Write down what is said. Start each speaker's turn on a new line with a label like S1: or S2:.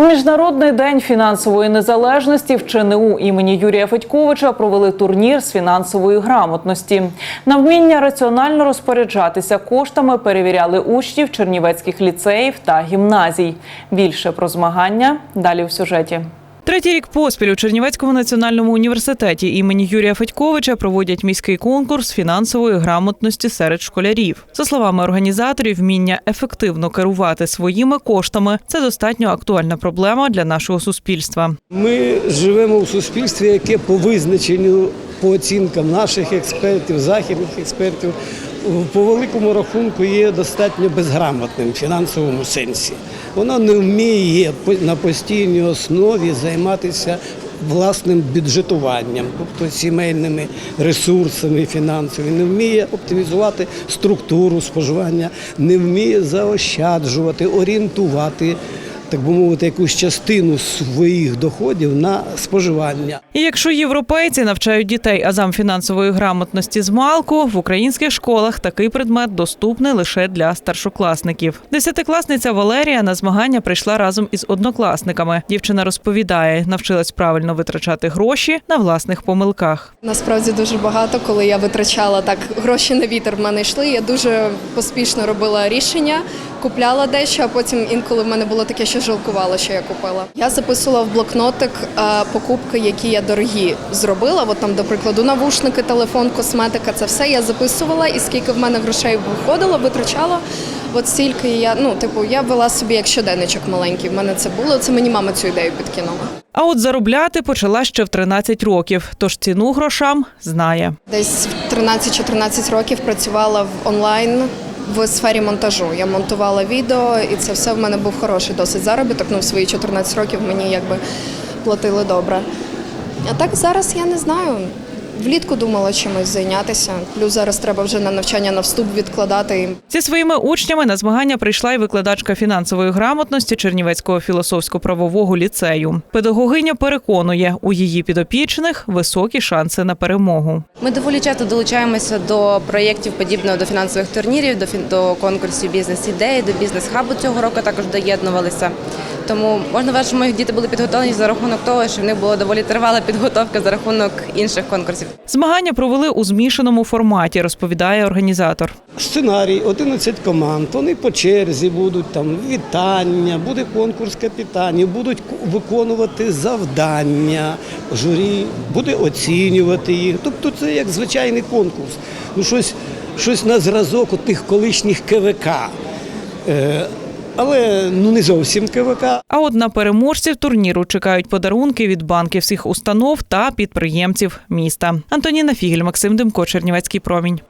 S1: У міжнародний день фінансової незалежності в ЧНУ імені Юрія Федьковича провели турнір з фінансової грамотності. На вміння раціонально розпоряджатися коштами перевіряли учнів чернівецьких ліцеїв та гімназій. Більше про змагання далі в сюжеті. Третій рік поспіль у Чернівецькому національному університеті імені Юрія Федьковича проводять міський конкурс фінансової грамотності серед школярів. За словами організаторів, вміння ефективно керувати своїми коштами це достатньо актуальна проблема для нашого суспільства.
S2: Ми живемо в суспільстві, яке по визначенню, по оцінкам наших експертів, західних експертів, по великому рахунку є достатньо безграмотним в фінансовому сенсі. Воно не вміє на постійній основі займатися власним бюджетуванням, тобто сімейними ресурсами фінансовими, не вміє оптимізувати структуру споживання, не вміє заощаджувати, орієнтувати так би мовити, якусь частину своїх доходів на споживання.
S1: І якщо європейці навчають дітей азам фінансової грамотності з малку, в українських школах такий предмет доступний лише для старшокласників. Десятикласниця Валерія на змагання прийшла разом із однокласниками. Дівчина розповідає, навчилась правильно витрачати гроші на власних помилках.
S3: Насправді дуже багато, коли я витрачала так, гроші на вітер в мене йшли. Я дуже поспішно робила рішення, купляла дещо, а потім інколи в мене було таке, що жалкувала, що я купила. Я записувала в блокнотик е, покупки, які я дорогі зробила. От там, до прикладу, навушники, телефон, косметика, це все я записувала, і скільки в мене грошей виходило, витрачала. От стільки я, ну, типу, я вела собі як щоденничок маленький. В мене це було. Це мені мама цю ідею підкинула.
S1: А от заробляти почала ще в 13 років, тож ціну грошам знає.
S3: Десь в 13-14 років працювала в онлайн в сфері монтажу. Я монтувала відео, і це все в мене був хороший досить заробіток. Ну, в свої 14 років мені якби платили добре. А так зараз я не знаю. Влітку думала чимось зайнятися. Плюс зараз треба вже на навчання на вступ відкладати.
S1: Зі своїми учнями на змагання прийшла й викладачка фінансової грамотності Чернівецького філософсько-правового ліцею. Педагогиня переконує, у її підопічних високі шанси на перемогу.
S4: Ми доволі часто долучаємося до проєктів подібного до фінансових турнірів, до фін- до конкурсів бізнес-ідеї, до бізнес-хабу цього року також доєднувалися. Тому можна вважати, що мої діти були підготовлені за рахунок того, що в них була доволі тривала підготовка за рахунок інших конкурсів.
S1: Змагання провели у змішаному форматі, розповідає організатор.
S2: Сценарій 11 команд. Вони по черзі будуть там вітання, буде конкурс капітанів, будуть виконувати завдання. Журі буде оцінювати їх. Тобто це як звичайний конкурс. Ну щось, щось на зразок от тих колишніх КВК. Але ну не зовсім КВК.
S1: А от на переможців турніру чекають подарунки від банківських установ та підприємців міста. Антоніна Фігель, Максим Демко, Чернівецький промінь.